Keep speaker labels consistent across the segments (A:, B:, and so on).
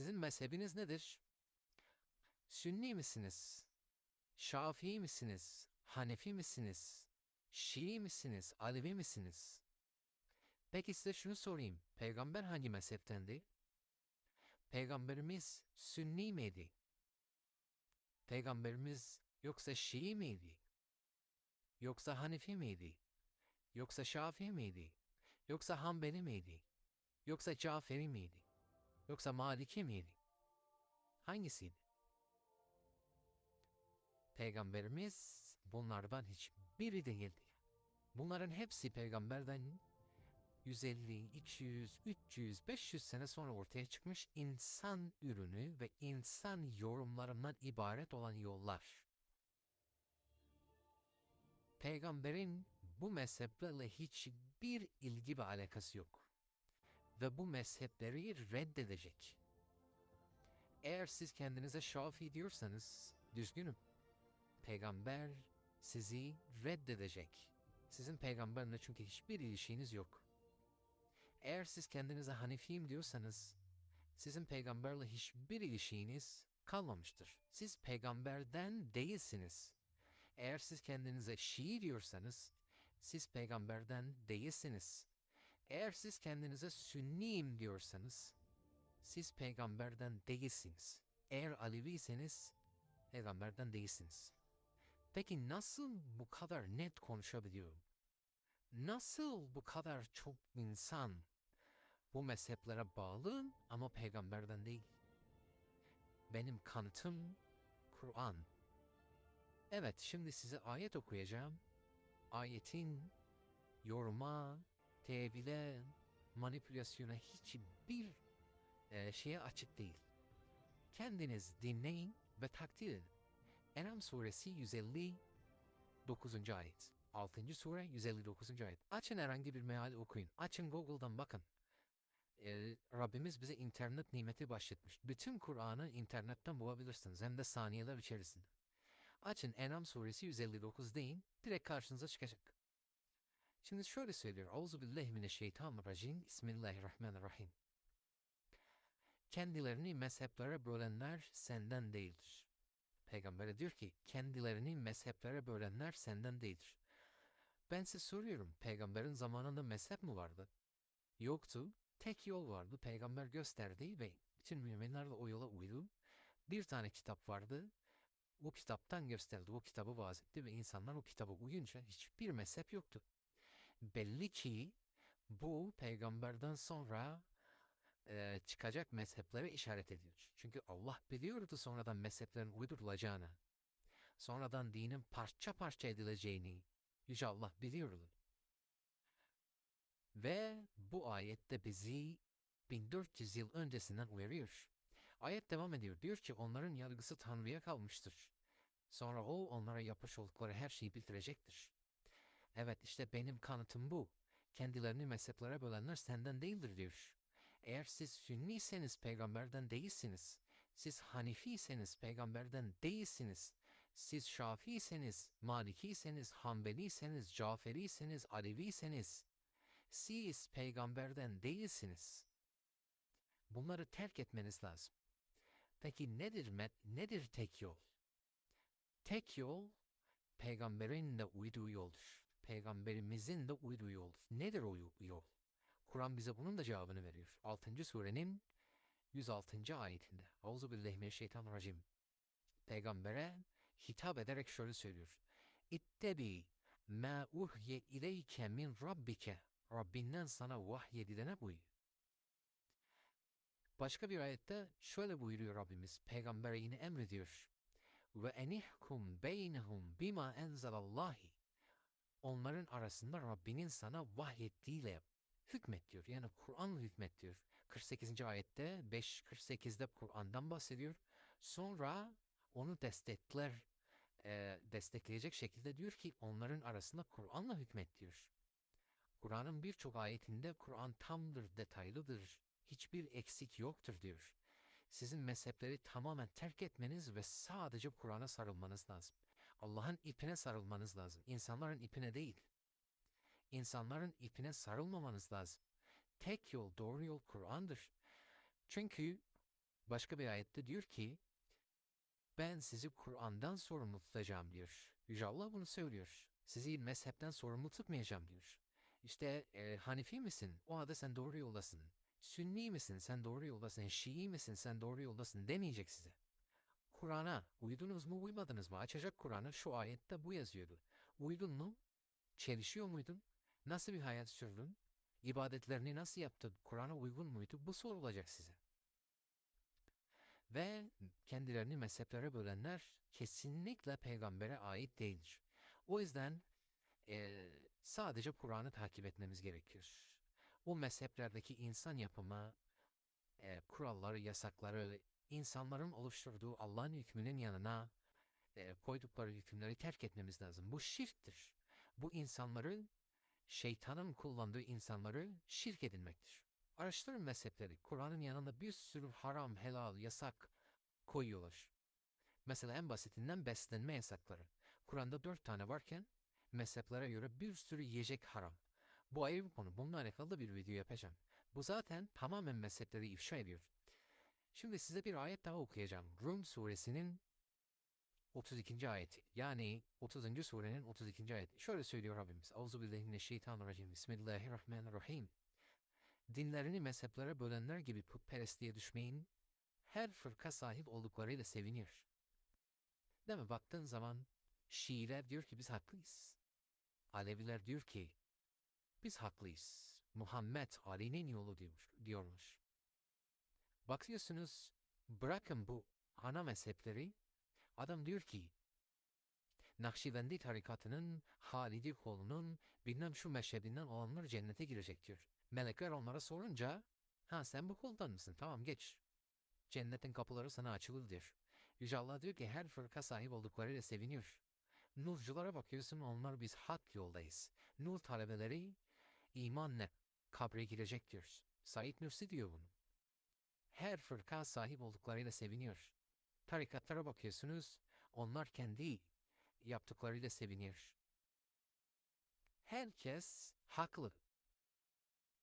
A: Sizin mezhebiniz nedir? Sünni misiniz? Şafii misiniz? Hanefi misiniz? Şii misiniz? Alevi misiniz? Peki size şunu sorayım. Peygamber hangi mezheptendi? Peygamberimiz Sünni miydi? Peygamberimiz yoksa Şii miydi? Yoksa Hanefi miydi? Yoksa Şafii miydi? Yoksa Hanbeli miydi? Yoksa Caferi miydi? Yoksa Maliki miydi? Hangisiydi? Peygamberimiz bunlardan hiçbiri değildi. Bunların hepsi peygamberden 150, 200, 300, 500 sene sonra ortaya çıkmış insan ürünü ve insan yorumlarından ibaret olan yollar. Peygamberin bu mezheplerle hiçbir ilgi ve alakası yok. Ve bu mezhepleri reddedecek. Eğer siz kendinize şafi diyorsanız, düzgünüm. Peygamber sizi reddedecek. Sizin peygamberle çünkü hiçbir ilişkiniz yok. Eğer siz kendinize Hanifiyim diyorsanız, sizin peygamberle hiçbir ilişkiniz kalmamıştır. Siz peygamberden değilsiniz. Eğer siz kendinize Şii diyorsanız, siz peygamberden değilsiniz. Eğer siz kendinize Sünniyim diyorsanız, siz peygamberden değilsiniz. Eğer Aleviyseniz, peygamberden değilsiniz. Peki nasıl bu kadar net konuşabiliyorum? Nasıl bu kadar çok insan bu mezheplere bağlı ama peygamberden değil? Benim kanıtım Kur'an. Evet, şimdi size ayet okuyacağım. Ayetin yoruma, tevile, manipülasyona hiçbir e, şeye açık değil. Kendiniz dinleyin ve takdir edin. Enam suresi 159. ayet. 6. sure 159. ayet. Açın herhangi bir meal okuyun. Açın Google'dan bakın. Ee, Rabbimiz bize internet nimeti bahşetmiş. Bütün Kur'an'ı internetten bulabilirsiniz. Hem de saniyeler içerisinde. Açın Enam suresi 159 deyin. Direkt karşınıza çıkacak. Şimdi şöyle söylüyor. Auzu billahi mineşşeytanirracim. Bismillahirrahmanirrahim. Kendilerini mezheplere bölenler senden değildir. Peygamber'e diyor ki kendilerini mezheplere bölenler senden değildir. Ben size soruyorum peygamberin zamanında mezhep mi vardı? Yoktu. Tek yol vardı. Peygamber gösterdi ve bütün müminler de o yola uydu. Bir tane kitap vardı. O kitaptan gösterdi. O kitabı vaaz etti ve insanlar o kitaba uyunca hiçbir mezhep yoktu. Belli ki bu peygamberden sonra e, çıkacak mezheplere işaret ediyor. Çünkü Allah biliyordu sonradan mezheplerin uydurulacağını. Sonradan dinin parça parça edileceğini. Yüce Allah biliyordu. Ve bu ayette bizi 1400 yıl öncesinden uyarıyor. Ayet devam ediyor. Diyor ki onların yargısı Tanrı'ya kalmıştır. Sonra o onlara yapmış oldukları her şeyi bildirecektir. Evet işte benim kanıtım bu. Kendilerini mezheplere bölenler senden değildir diyor. Eğer siz Sünniyseniz peygamberden değilsiniz. Siz Hanifiyseniz peygamberden değilsiniz. Siz Şafiyseniz, Malikiyseniz, Hanbeliyseniz, Caferiyseniz, Aleviyseniz siz peygamberden değilsiniz. Bunları terk etmeniz lazım. Peki nedir met, nedir tek yol? Tek yol peygamberin de uyduğu yoldur. Peygamberimizin de uyduğu yol. Nedir o yol? Kur'an bize bunun da cevabını veriyor. 6. surenin 106. ayetinde. Euzubillahimineşşeytanirracim. Peygambere hitap ederek şöyle söylüyor. İttebi ma uhye ileyke min rabbike. Rabbinden sana vahyedilene uy. Başka bir ayette şöyle buyuruyor Rabbimiz. Peygambere yine emrediyor. Ve enihkum beynehum bima enzalallahi. Onların arasında Rabbinin sana vahyettiğiyle hükmet diyor. Yani Kur'an'la hükmet diyor. 48. ayette 5.48'de Kur'an'dan bahsediyor. Sonra onu destekler, e, destekleyecek şekilde diyor ki onların arasında Kur'an'la hükmet diyor. Kur'an'ın birçok ayetinde Kur'an tamdır, detaylıdır, hiçbir eksik yoktur diyor. Sizin mezhepleri tamamen terk etmeniz ve sadece Kur'an'a sarılmanız lazım. Allah'ın ipine sarılmanız lazım. İnsanların ipine değil. İnsanların ipine sarılmamanız lazım. Tek yol, doğru yol Kur'an'dır. Çünkü Başka bir ayette diyor ki ben sizi Kur'an'dan sorumlu tutacağım diyor. Yüce Allah bunu söylüyor. Sizi mezhepten sorumlu tutmayacağım diyor. İşte e, Hanefi misin? O halde sen doğru yoldasın. Sünni misin? Sen doğru yoldasın. Şii misin? Sen doğru yoldasın demeyecek size. Kur'an'a uydunuz mu uymadınız mı? Açacak Kur'an'ı şu ayette bu yazıyordu. Uydun mu? Çelişiyor muydun? Nasıl bir hayat sürdün? İbadetlerini nasıl yaptın? Kur'an'a uygun muydu? Bu sorulacak size. Ve kendilerini mezheplere bölenler kesinlikle peygambere ait değildir. O yüzden eee, sadece Kur'an'ı takip etmemiz gerekir. O mezheplerdeki insan yapımı, eee, kuralları, yasakları, insanların oluşturduğu Allah'ın hükmünün yanına eee, koydukları hükümleri terk etmemiz lazım. Bu şirktir. Bu insanları, şeytanın kullandığı insanları şirk edinmektir. Araştırın mezhepleri. Kur'an'ın yanında bir sürü haram, helal, yasak koyuyorlar. Mesela en basitinden beslenme yasakları. Kur'an'da dört tane varken mezheplere göre bir sürü yiyecek haram. Bu ayrı bir konu. Bununla alakalı bir video yapacağım. Bu zaten tamamen mezhepleri ifşa ediyor. Şimdi size bir ayet daha okuyacağım. Rum suresinin 32. ayeti. Yani 30. surenin 32. ayeti. Şöyle söylüyor Rabbimiz. Euzubillahimineşşeytanirracim. Bismillahirrahmanirrahim. Dinlerini mezheplere bölenler gibi putperestliğe düşmeyin. Her fırka sahip olduklarıyla sevinir. Değil mi? Baktığın zaman Şiiler diyor ki biz haklıyız. Aleviler diyor ki biz haklıyız. Muhammed Ali'nin yolu diyor, diyormuş. Bakıyorsunuz bırakın bu ana mezhepleri adam diyor ki Nakşibendi tarikatının Halidi kolunun bilmem şu meşhebinden olanlar cennete girecektir. Melekler onlara sorunca ha sen bu koldan mısın tamam geç. Cennetin kapıları sana açılır diyor. Yüce Allah diyor ki her fırka sahip olduklarıyla seviniyor. Nurculara bakıyorsun onlar biz hak yoldayız. Nur talebeleri imanla kabre girecek diyor. Said Nursi diyor bunu. Her fırka sahip olduklarıyla seviniyor. Tarikatlara bakıyorsunuz onlar kendi yaptıklarıyla seviniyor. Herkes haklı.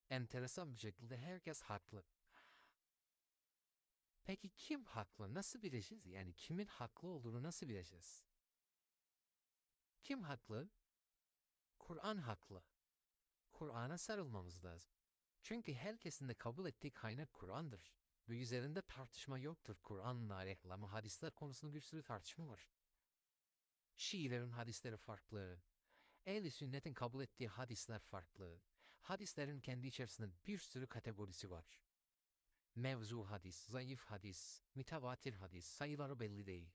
A: Enteresan bir şekilde herkes haklı. Peki kim haklı? Nasıl bileceğiz? Yani kimin haklı olduğunu nasıl bileceğiz? Kim haklı? Kur'an haklı. Kur'an'a sarılmamız lazım. Çünkü herkesin de kabul ettiği kaynak Kur'an'dır. Ve üzerinde tartışma yoktur Kur'an'la ama hadisler konusunda bir sürü tartışma var. Şiilerin hadisleri farklı. Ehl-i sünnetin kabul ettiği hadisler farklı. Hadislerin kendi içerisinde bir sürü kategorisi var. Mevzu hadis, zayıf hadis, mütevatir hadis, sayıları belli değil.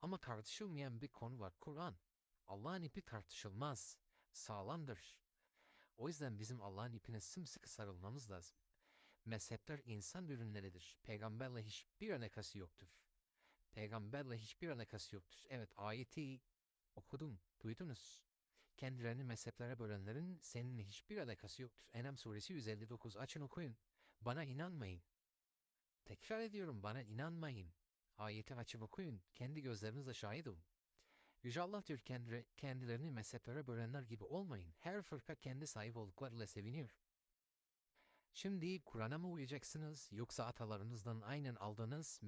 A: Ama tartışılmayan bir konu var Kur'an. Allah'ın ipi tartışılmaz, sağlamdır. O yüzden bizim Allah'ın ipine sımsıkı sarılmamız lazım. Mezhepler insan ürünleridir. Peygamberle hiçbir alakası yoktur. Peygamberle hiçbir alakası yoktur. Evet ayeti okudum, duydunuz. Kendilerini mezheplere bölenlerin seninle hiçbir alakası yoktur. Enam suresi 159 açın okuyun. Bana inanmayın. Tekrar ediyorum bana inanmayın. Ayeti açıp okuyun. Kendi gözlerinizle şahit olun. Yüce Allah diyor kendi, kendilerini mezheplere bölenler gibi olmayın. Her fırka kendi sahip olduklarıyla seviniyor. Şimdi Kur'an'a mı uyacaksınız yoksa atalarınızdan aynen aldığınız